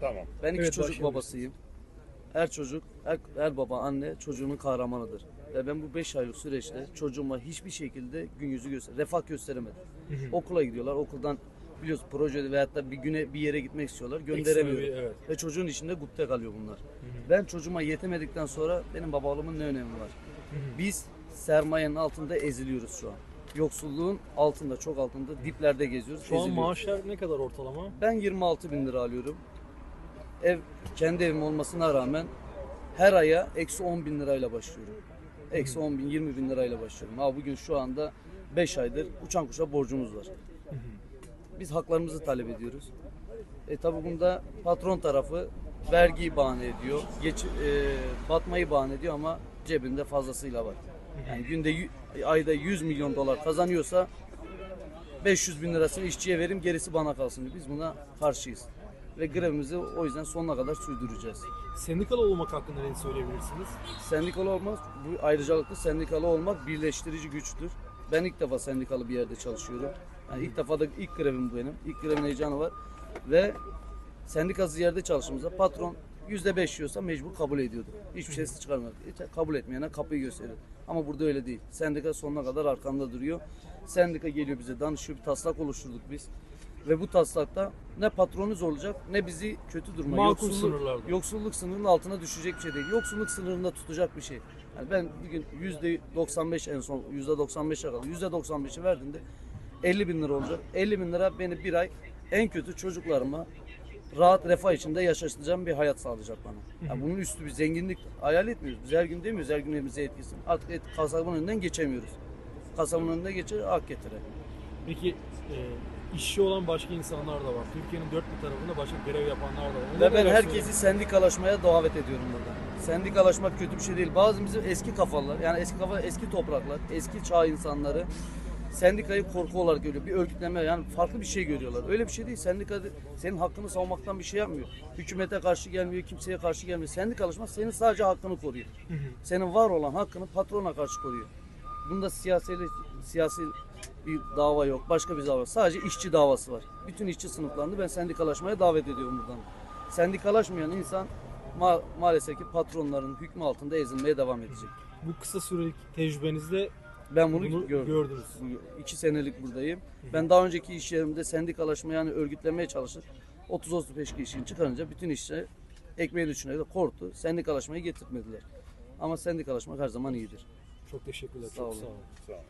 Tamam. Ben iki Evet, çocuk başlayalım. babasıyım. Her çocuk, her, her baba, anne çocuğunun kahramanıdır. Ve ben bu 5 aylık süreçte çocuğuma hiçbir şekilde gün yüzü göster, refah gösteremedim. Okula gidiyorlar, okuldan biliyorsun projede veyahut da bir güne bir yere gitmek istiyorlar, gönderemiyorum. Bir- evet. Ve çocuğun içinde gupte kalıyor bunlar. Ben çocuğuma yetemedikten sonra benim babalığımın ne önemi var? Biz sermayenin altında eziliyoruz şu an. Yoksulluğun altında, çok altında, diplerde geziyoruz. Şu an eziliyoruz. maaşlar ne kadar ortalama? Ben 26 bin lira alıyorum. Ev kendi evim olmasına rağmen her aya eksi 10 bin lirayla başlıyorum. Eksi 10 bin, 20 bin lirayla başlıyorum. Ha bugün şu anda 5 aydır uçan kuşa borcumuz var. Biz haklarımızı talep ediyoruz. E tabi bunda patron tarafı vergiyi bahane ediyor. Geç, e, batmayı bahane ediyor ama cebinde fazlasıyla var. Yani günde ayda 100 milyon dolar kazanıyorsa 500 bin lirasını işçiye verim gerisi bana kalsın. Biz buna karşıyız. Ve grevimizi o yüzden sonuna kadar sürdüreceğiz. Sendikalı olmak hakkında ne söyleyebilirsiniz? Sendikalı olmak, bu ayrıcalıklı sendikalı olmak birleştirici güçtür. Ben ilk defa sendikalı bir yerde çalışıyorum. Yani ilk defa da ilk grevim bu benim. İlk grevin heyecanı var. Ve sendikasız yerde çalıştığımızda patron yüzde beş yiyorsa mecbur kabul ediyordu. Hiçbir şey çıkarmıyor. Hiç kabul etmeyene kapıyı gösteriyor. Ama burada öyle değil. Sendika sonuna kadar arkamda duruyor. Sendika geliyor bize danışıyor. Bir taslak oluşturduk biz. Ve bu taslakta ne patronumuz olacak ne bizi kötü duruma, Makul yoksulluk- sınırlarda. yoksulluk sınırının altına düşecek bir şey değil. Yoksulluk sınırında tutacak bir şey. Yani ben bugün yüzde 95 en son yüzde 95'e kadar yüzde 95'i verdiğinde 50 bin lira olacak. 50 bin lira beni bir ay en kötü çocuklarıma rahat refah içinde yaşatacağım bir hayat sağlayacak bana. Yani bunun üstü bir zenginlik hayal etmiyoruz. Biz her gün demiyoruz her gün evimize etkisi. Artık et, kasabın önünden geçemiyoruz. Kasabın önünde geçer ak getire. Peki e, işçi olan başka insanlar da var. Türkiye'nin dört bir tarafında başka görev yapanlar da var. Ve ben herkesi sendikalaşmaya davet ediyorum burada. Sendikalaşmak kötü bir şey değil. Bazı bizim eski kafalar, yani eski kafa, eski topraklar, eski çağ insanları sendikayı korku olarak görüyor. Bir örgütleme yani farklı bir şey görüyorlar. Öyle bir şey değil. Sendika senin hakkını savunmaktan bir şey yapmıyor. Hükümete karşı gelmiyor, kimseye karşı gelmiyor. Sendikalaşma senin sadece hakkını koruyor. Senin var olan hakkını patrona karşı koruyor. Bunda siyasi siyasi bir dava yok. Başka bir dava. Sadece işçi davası var. Bütün işçi sınıflarını ben sendikalaşmaya davet ediyorum buradan. Sendikalaşmayan insan ma- maalesef ki patronların hükmü altında ezilmeye devam edecek. Bu kısa sürelik tecrübenizde Ben bunu, bunu gördüm. gördünüz. İki senelik buradayım. Ben daha önceki iş yerimde sendikalaşma yani örgütlemeye çalışıp 30-35 kişiyi çıkarınca bütün işçi ekmeğin üçüne de korktu. Sendikalaşmayı getirtmediler. Ama sendikalaşmak her zaman iyidir. Çok teşekkürler. Sağ çok olun. sağ olun. Sağ ol.